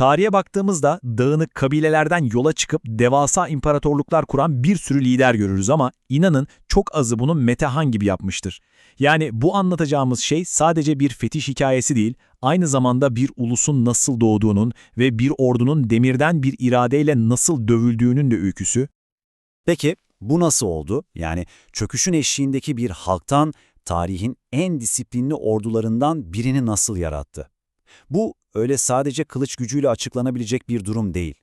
Tarihe baktığımızda dağınık kabilelerden yola çıkıp devasa imparatorluklar kuran bir sürü lider görürüz ama inanın çok azı bunu Metehan gibi yapmıştır. Yani bu anlatacağımız şey sadece bir fetiş hikayesi değil, aynı zamanda bir ulusun nasıl doğduğunun ve bir ordunun demirden bir iradeyle nasıl dövüldüğünün de öyküsü. Peki bu nasıl oldu? Yani çöküşün eşiğindeki bir halktan tarihin en disiplinli ordularından birini nasıl yarattı? Bu öyle sadece kılıç gücüyle açıklanabilecek bir durum değil.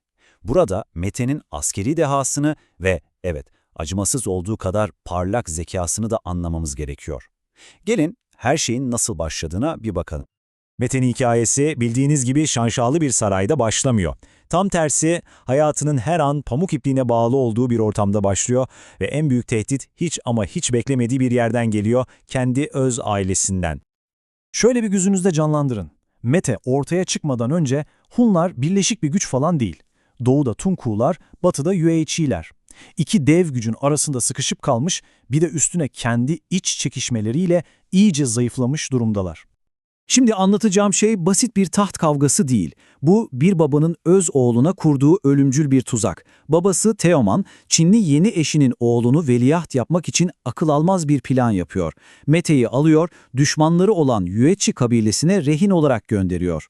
Burada Mete'nin askeri dehasını ve evet acımasız olduğu kadar parlak zekasını da anlamamız gerekiyor. Gelin her şeyin nasıl başladığına bir bakalım. Mete'nin hikayesi bildiğiniz gibi şanşalı bir sarayda başlamıyor. Tam tersi hayatının her an pamuk ipliğine bağlı olduğu bir ortamda başlıyor ve en büyük tehdit hiç ama hiç beklemediği bir yerden geliyor, kendi öz ailesinden. Şöyle bir gözünüzde canlandırın. Mete ortaya çıkmadan önce Hunlar birleşik bir güç falan değil. Doğuda Tunkular, batıda Yueçiler. İki dev gücün arasında sıkışıp kalmış, bir de üstüne kendi iç çekişmeleriyle iyice zayıflamış durumdalar. Şimdi anlatacağım şey basit bir taht kavgası değil. Bu bir babanın öz oğluna kurduğu ölümcül bir tuzak. Babası Teoman, Çinli yeni eşinin oğlunu veliaht yapmak için akıl almaz bir plan yapıyor. Mete'yi alıyor, düşmanları olan Yueçi kabilesine rehin olarak gönderiyor.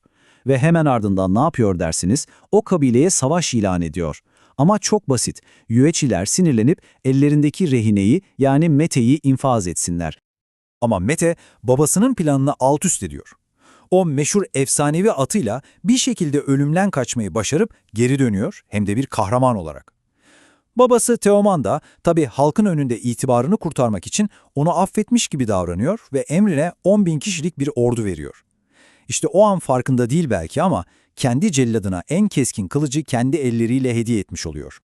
Ve hemen ardından ne yapıyor dersiniz? O kabileye savaş ilan ediyor. Ama çok basit. Yueçiler sinirlenip ellerindeki rehineyi yani Mete'yi infaz etsinler. Ama Mete babasının planını alt üst ediyor. O meşhur efsanevi atıyla bir şekilde ölümden kaçmayı başarıp geri dönüyor hem de bir kahraman olarak. Babası Teoman da tabi halkın önünde itibarını kurtarmak için onu affetmiş gibi davranıyor ve emrine 10 bin kişilik bir ordu veriyor. İşte o an farkında değil belki ama kendi celladına en keskin kılıcı kendi elleriyle hediye etmiş oluyor.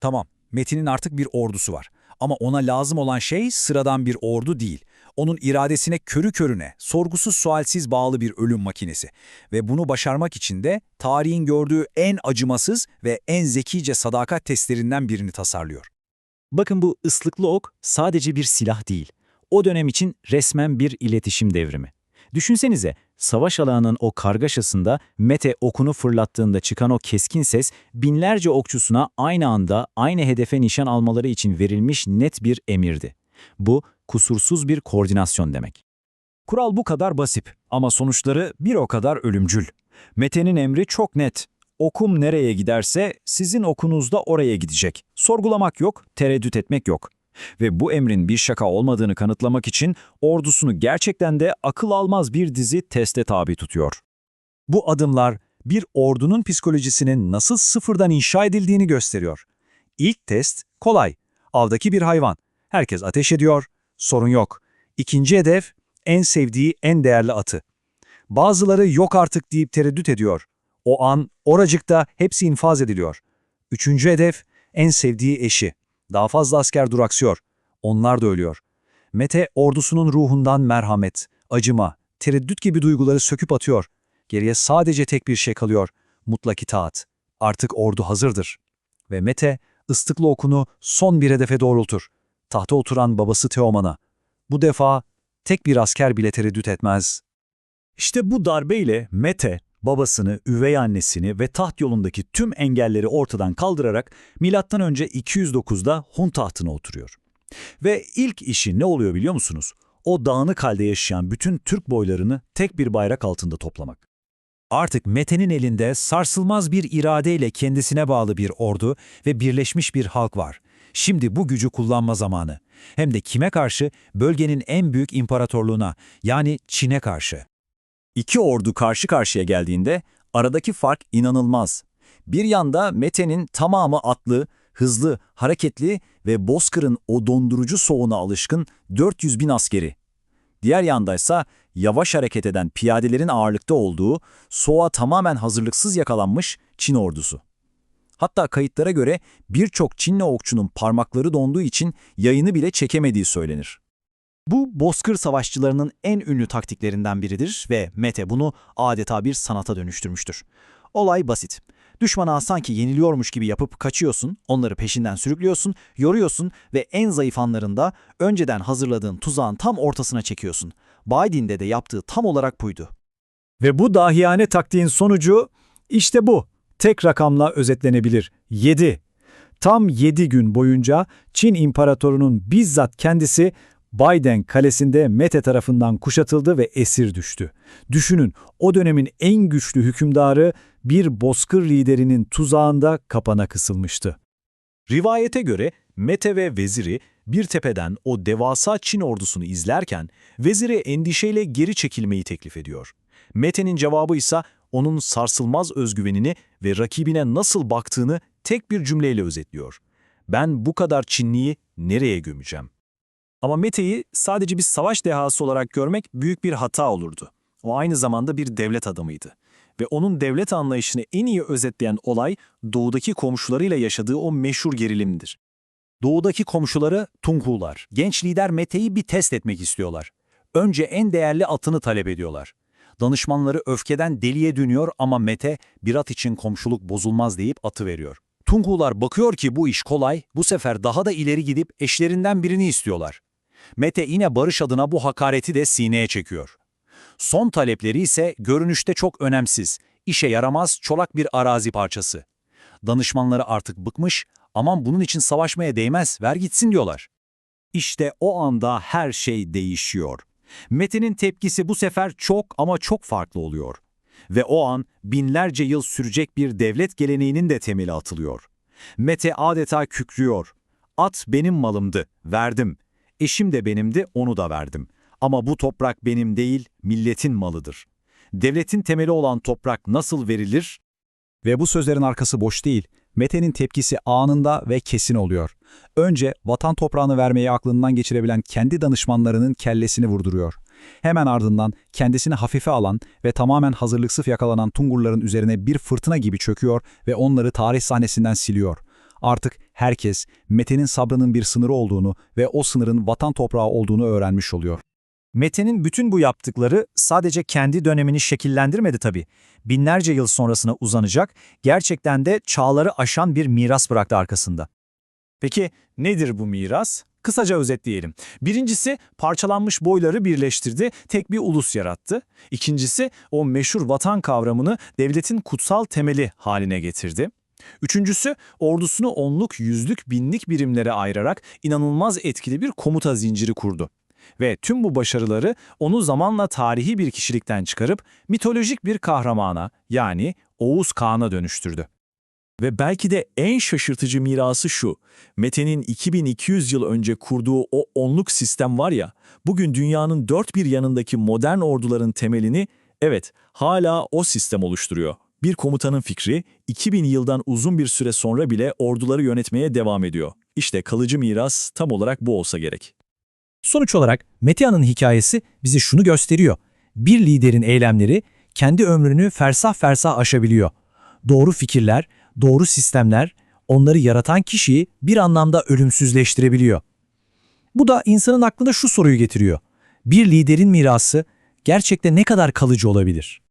Tamam, Metin'in artık bir ordusu var. Ama ona lazım olan şey sıradan bir ordu değil. Onun iradesine körü körüne, sorgusuz sualsiz bağlı bir ölüm makinesi. Ve bunu başarmak için de tarihin gördüğü en acımasız ve en zekice sadakat testlerinden birini tasarlıyor. Bakın bu ıslıklı ok sadece bir silah değil. O dönem için resmen bir iletişim devrimi. Düşünsenize, savaş alanının o kargaşasında Mete okunu fırlattığında çıkan o keskin ses, binlerce okçusuna aynı anda aynı hedefe nişan almaları için verilmiş net bir emirdi. Bu, kusursuz bir koordinasyon demek. Kural bu kadar basit ama sonuçları bir o kadar ölümcül. Mete'nin emri çok net. Okum nereye giderse sizin okunuz da oraya gidecek. Sorgulamak yok, tereddüt etmek yok. Ve bu emrin bir şaka olmadığını kanıtlamak için ordusunu gerçekten de akıl almaz bir dizi teste tabi tutuyor. Bu adımlar bir ordunun psikolojisinin nasıl sıfırdan inşa edildiğini gösteriyor. İlk test kolay. Avdaki bir hayvan. Herkes ateş ediyor, sorun yok. İkinci hedef en sevdiği en değerli atı. Bazıları yok artık deyip tereddüt ediyor. O an oracıkta hepsi infaz ediliyor. Üçüncü hedef en sevdiği eşi. Daha fazla asker duraksıyor. Onlar da ölüyor. Mete ordusunun ruhundan merhamet, acıma, tereddüt gibi duyguları söküp atıyor. Geriye sadece tek bir şey kalıyor. Mutlak itaat. Artık ordu hazırdır. Ve Mete ıslıklı okunu son bir hedefe doğrultur. Tahta oturan babası Teoman'a. Bu defa tek bir asker bile tereddüt etmez. İşte bu darbeyle Mete, babasını, üvey annesini ve taht yolundaki tüm engelleri ortadan kaldırarak M.Ö. 209'da Hun tahtına oturuyor. Ve ilk işi ne oluyor biliyor musunuz? O dağınık halde yaşayan bütün Türk boylarını tek bir bayrak altında toplamak. Artık Mete'nin elinde sarsılmaz bir iradeyle kendisine bağlı bir ordu ve birleşmiş bir halk var. Şimdi bu gücü kullanma zamanı. Hem de kime karşı? Bölgenin en büyük imparatorluğuna, yani Çin'e karşı. İki ordu karşı karşıya geldiğinde aradaki fark inanılmaz. Bir yanda Mete'nin tamamı atlı, hızlı, hareketli ve Bozkır'ın o dondurucu soğuğuna alışkın 400 bin askeri. Diğer yandaysa yavaş hareket eden piyadelerin ağırlıkta olduğu, soğuğa tamamen hazırlıksız yakalanmış Çin ordusu. Hatta kayıtlara göre birçok Çinli okçunun parmakları donduğu için yayını bile çekemediği söylenir. Bu bozkır savaşçılarının en ünlü taktiklerinden biridir ve Mete bunu adeta bir sanata dönüştürmüştür. Olay basit. Düşmana sanki yeniliyormuş gibi yapıp kaçıyorsun, onları peşinden sürüklüyorsun, yoruyorsun ve en zayıf anlarında önceden hazırladığın tuzağın tam ortasına çekiyorsun. Biden'de de yaptığı tam olarak buydu. Ve bu dahiyane taktiğin sonucu İşte bu. Tek rakamla özetlenebilir. 7. Tam 7 gün boyunca Çin imparatorunun bizzat kendisi Biden kalesinde Mete tarafından kuşatıldı ve esir düştü. Düşünün o dönemin en güçlü hükümdarı bir bozkır liderinin tuzağında kapana kısılmıştı. Rivayete göre Mete ve veziri bir tepeden o devasa Çin ordusunu izlerken vezire endişeyle geri çekilmeyi teklif ediyor. Mete'nin cevabı ise onun sarsılmaz özgüvenini ve rakibine nasıl baktığını tek bir cümleyle özetliyor. Ben bu kadar Çinliyi nereye gömeceğim? Ama Mete'yi sadece bir savaş dehası olarak görmek büyük bir hata olurdu. O aynı zamanda bir devlet adamıydı. Ve onun devlet anlayışını en iyi özetleyen olay doğudaki komşularıyla yaşadığı o meşhur gerilimdir. Doğudaki komşuları Tunghular. Genç lider Mete'yi bir test etmek istiyorlar. Önce en değerli atını talep ediyorlar. Danışmanları öfkeden deliye dönüyor ama Mete bir at için komşuluk bozulmaz deyip atı veriyor. Tunghular bakıyor ki bu iş kolay, bu sefer daha da ileri gidip eşlerinden birini istiyorlar. Mete yine barış adına bu hakareti de sineye çekiyor. Son talepleri ise görünüşte çok önemsiz, işe yaramaz çolak bir arazi parçası. Danışmanları artık bıkmış, aman bunun için savaşmaya değmez, ver gitsin diyorlar. İşte o anda her şey değişiyor. Mete'nin tepkisi bu sefer çok ama çok farklı oluyor. Ve o an binlerce yıl sürecek bir devlet geleneğinin de temeli atılıyor. Mete adeta kükrüyor. At benim malımdı, verdim. Eşim de benimdi, onu da verdim. Ama bu toprak benim değil, milletin malıdır. Devletin temeli olan toprak nasıl verilir? Ve bu sözlerin arkası boş değil. Mete'nin tepkisi anında ve kesin oluyor. Önce vatan toprağını vermeyi aklından geçirebilen kendi danışmanlarının kellesini vurduruyor. Hemen ardından kendisini hafife alan ve tamamen hazırlıksız yakalanan Tungurların üzerine bir fırtına gibi çöküyor ve onları tarih sahnesinden siliyor. Artık herkes Mete'nin sabrının bir sınırı olduğunu ve o sınırın vatan toprağı olduğunu öğrenmiş oluyor. Mete'nin bütün bu yaptıkları sadece kendi dönemini şekillendirmedi tabii. Binlerce yıl sonrasına uzanacak, gerçekten de çağları aşan bir miras bıraktı arkasında. Peki nedir bu miras? Kısaca özetleyelim. Birincisi parçalanmış boyları birleştirdi, tek bir ulus yarattı. İkincisi o meşhur vatan kavramını devletin kutsal temeli haline getirdi. Üçüncüsü ordusunu onluk, yüzlük, binlik birimlere ayırarak inanılmaz etkili bir komuta zinciri kurdu. Ve tüm bu başarıları onu zamanla tarihi bir kişilikten çıkarıp mitolojik bir kahramana yani Oğuz Kağan'a dönüştürdü. Ve belki de en şaşırtıcı mirası şu. Mete'nin 2200 yıl önce kurduğu o onluk sistem var ya, bugün dünyanın dört bir yanındaki modern orduların temelini, evet, hala o sistem oluşturuyor. Bir komutanın fikri, 2000 yıldan uzun bir süre sonra bile orduları yönetmeye devam ediyor. İşte kalıcı miras tam olarak bu olsa gerek. Sonuç olarak Metehan'ın hikayesi bize şunu gösteriyor. Bir liderin eylemleri kendi ömrünü fersah fersah aşabiliyor. Doğru fikirler, doğru sistemler onları yaratan kişiyi bir anlamda ölümsüzleştirebiliyor. Bu da insanın aklına şu soruyu getiriyor. Bir liderin mirası gerçekten ne kadar kalıcı olabilir?